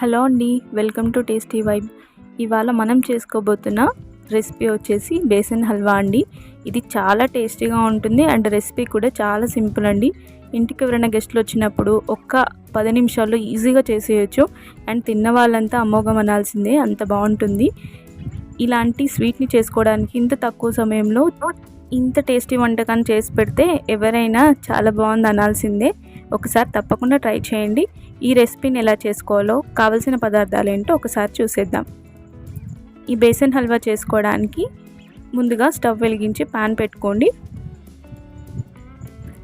Hello అండి welcome to tasty vibe. ఇవాళ మనం చేసుకోబోతున్న రెసిపీ వచ్చేసి బేసన్ హల్వా అండి. ఇది చాలా టేస్టీగా ఉంటుంది అండ్ రెసిపీ కూడా చాలా సింపుల్ అండి. ఇంటికి ఎవరైనా గెస్ట్లు వచ్చినప్పుడు ఒక్క పది నిమిషాల్లో ఈజీగా చేసేయచ్చు. అండ్ తిన్న వాళ్ళంతా అమోఘం అనాల్సిందే అంత బాగుంటుంది. ఇలాంటి స్వీట్ని చేసుకోవడానికి ఇంత తక్కువ సమయంలో ఇంత టేస్టీ వంటకాన్ని చేసి పెడితే ఎవరైనా చాలా బాగుంది అనాల్సిందే. ఒకసారి తప్పకుండా ట్రై చేయండి. ఈ రెసిపీని ఎలా చేసుకోవాలో కావలసిన పదార్థాలు ఏంటో ఒకసారి చూసేద్దాం. ఈ బేసన్ హల్వా చేసుకోవడానికి ముందుగా స్టవ్ వెలిగించి పాన్ పెట్టుకోండి.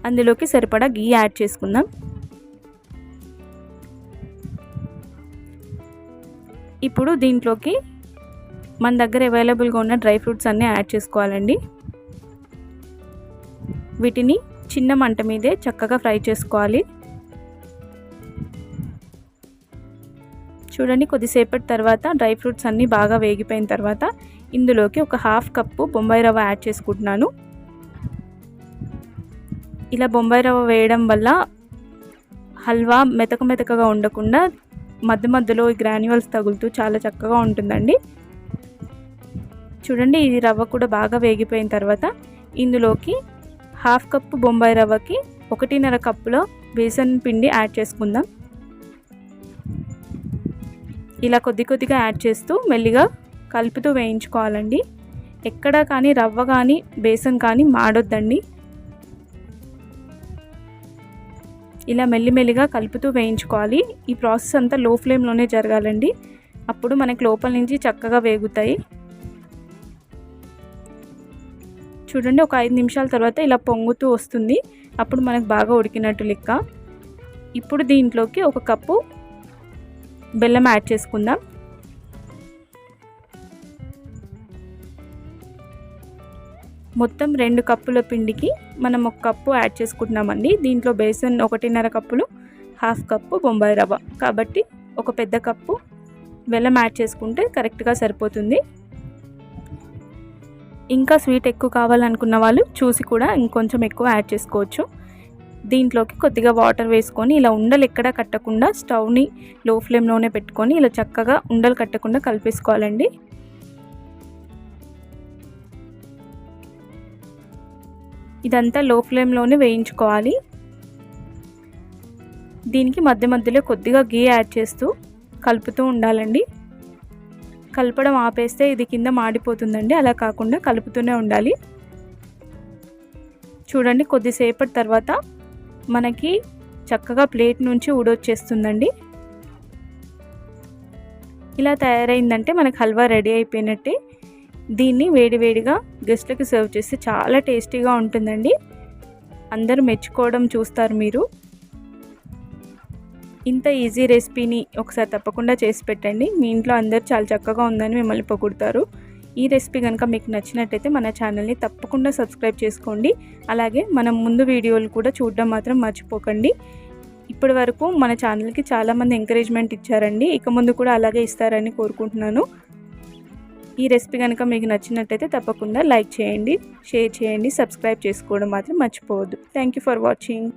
అందులోకి సరిపడా గీ యాడ్ చేసుకుందాం. ఇప్పుడు దీంట్లోకి మన దగ్గర అవైలబుల్గా ఉన్న డ్రై ఫ్రూట్స్ అన్నీ యాడ్ చేసుకోవాలండి. వీటిని చిన్న మంట మీదే చక్కగా ఫ్రై చేసుకోవాలి. చూడండి కొద్దిసేపటి తర్వాత డ్రై ఫ్రూట్స్ అన్నీ బాగా వేగిపోయిన తర్వాత ఇందులోకి ఒక హాఫ్ కప్పు బొంబాయి రవ్వ యాడ్ చేసుకుంటున్నాను. ఇలా బొంబాయి రవ్వ వేయడం వల్ల హల్వా మెతక మెతకగా ఉండకుండా మధ్య మధ్యలో ఈ గ్రాన్యువల్స్ తగులుతూ చాలా చక్కగా ఉంటుందండి. చూడండి ఇది రవ్వ కూడా బాగా వేగిపోయిన తర్వాత ఇందులోకి హాఫ్ కప్పు బొంబాయి రవ్వకి ఒకటిన్నర కప్పులో బేసన్ పిండి యాడ్ చేసుకుందాం. ఇలా కొద్ది కొద్దిగా యాడ్ చేస్తూ మెల్లిగా కలుపుతూ వేయించుకోవాలండి. ఎక్కడ కానీ రవ్వ కానీ బేసన్ కానీ మాడొద్దండి. ఇలా మెల్లిమెల్లిగా కలుపుతూ వేయించుకోవాలి. ఈ ప్రాసెస్ అంతా లో ఫ్లేమ్లోనే జరగాలండి. అప్పుడు మనకి లోపల నుంచి చక్కగా వేగుతాయి. చూడండి ఒక ఐదు నిమిషాల తర్వాత ఇలా పొంగుతూ వస్తుంది. అప్పుడు మనకు బాగా ఉడికినట్టు లెక్క. ఇప్పుడు దీంట్లోకి ఒక కప్పు బెల్లం యాడ్ చేసుకుందాం. మొత్తం రెండు కప్పుల పిండికి మనం ఒక కప్పు యాడ్ చేసుకుంటున్నామండి. దీంట్లో బేసన్ ఒకటిన్నర కప్పులు హాఫ్ కప్పు బొంబాయి రవ్వ. కాబట్టి ఒక పెద్ద కప్పు బెల్లం యాడ్ చేసుకుంటే కరెక్ట్గా సరిపోతుంది. ఇంకా స్వీట్ ఎక్కువ కావాలనుకున్న వాళ్ళు చూసి కూడా ఇంకొంచెం ఎక్కువ యాడ్ చేసుకోవచ్చు. దీంట్లోకి కొద్దిగా వాటర్ వేసుకొని ఇలా ఉండలు ఎక్కడా కట్టకుండా స్టవ్ని లో ఫ్లేమ్లోనే పెట్టుకొని ఇలా చక్కగా ఉండలు కట్టకుండా కలిపేసుకోవాలండి. ఇదంతా లో ఫ్లేమ్లోనే వేయించుకోవాలి. దీనికి మధ్య మధ్యలో కొద్దిగా గీ యాడ్ చేస్తూ కలుపుతూ ఉండాలండి. కలపడం ఆపేస్తే ఇది కింద మాడిపోతుందండి. అలా కాకుండా కలుపుతూనే ఉండాలి. చూడండి కొద్దిసేపటి తర్వాత మనకి చక్కగా ప్లేట్ నుంచి ఊడొచ్చేస్తుందండి. ఇలా తయారైందంటే మనకు హల్వా రెడీ అయిపోయినట్టే. దీన్ని వేడివేడిగా గెస్ట్లకు సర్వ్ చేస్తే చాలా టేస్టీగా ఉంటుందండి. అందరూ మెచ్చుకోవడం చూస్తారు మీరు. ఇంత ఈజీ రెసిపీని ఒకసారి తప్పకుండా చేసి పెట్టండి. మీ ఇంట్లో అందరు చాలా చక్కగా ఉందని మిమ్మల్ని పొగుడతారు. ఈ రెసిపీ కనుక మీకు నచ్చినట్టయితే మన ఛానల్ని తప్పకుండా సబ్స్క్రైబ్ చేసుకోండి. అలాగే మనం ముందు వీడియోలు కూడా చూడడం మాత్రం మర్చిపోకండి. ఇప్పటి వరకు మన ఛానల్కి చాలామంది ఎంకరేజ్మెంట్ ఇచ్చారండి. ఇక ముందు కూడా అలాగే ఇస్తారని కోరుకుంటున్నాను. ఈ రెసిపీ కనుక మీకు నచ్చినట్టయితే తప్పకుండా లైక్ చేయండి షేర్ చేయండి సబ్స్క్రైబ్ చేసుకోవడం మాత్రం మర్చిపోవద్దు. Thank for watching.